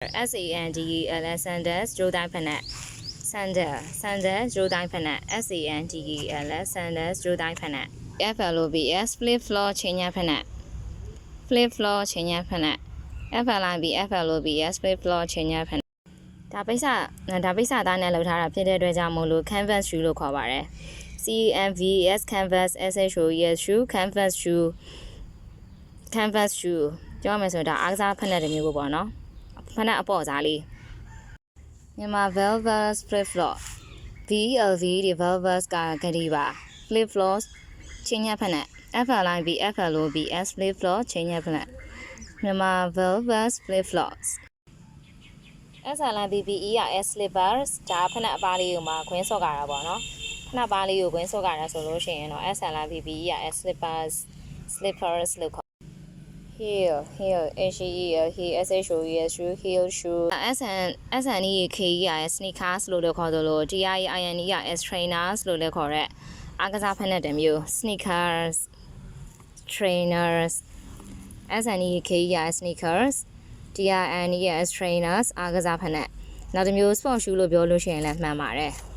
S A N D E L S sandals ရိုးတိုင်းဖက်နဲ့ sandal sandal ရိုးတိုင်းဖက်နဲ့ S A N D E L S sandals ရိုးတိုင်းဖက်နဲ့ F L O B S flip floor ချင်းညာဖက်နဲ့ flip floor ချင်းညာဖက်နဲ့ F L I B F L O B S flip floor ချင်းညာဖက်နဲ့ဒါပိတ်စဒါပိတ်စသားနဲ့လောက်ထားတာဖြစ်တဲ့အတွက်ကြောင့်မို့လို့ canvas shoe လို့ခေါ်ပါတယ် C M V S canvas S H O E S shoe canvas shoe canvas shoe ပြောရမယ်ဆိုရင်ဒါအားကစားဖက်နဲ့တစ်မျိုးပေါ့နော် ဖက်နဲ့အပေါ်စားလေးမြန်မာ velvet flip flop VLV ဒီ velvet ကဂရီပါ flip flops ချင်းညက်ဖက်နဲ့ FLIB FLOB S flip flop ချင်းညက်ဖက်နဲ့မြန်မာ velvet flip flops SLIB BER slippers ဒါဖက်နဲ့အပါလေးကိုမှခွင်းစော့ကြတာပေါ့နော်ဖက်နဲ့ပါလေးကိုခွင်းစော့ကြတာဆိုလို့ရှိရင်တော့ SLIB BER slippers slippers လို့ ခေါ် heel heel h e e l heel s h o e s shoe heel shoe s n s n e k e r sneakers လို့လည်းခေါ်သလို t i i n e r s trainers လို့လည်းခေါ်တဲ့အားကစားဖက်နဲ့တမျိုး sneakers trainers s n e k e r sneakers t i n e r s trainers အားကစားဖက်နဲ့နောက်တစ်မျိုး sport shoe လို့ပြောလို့ရှိရင်လည်းမှန်ပါတယ်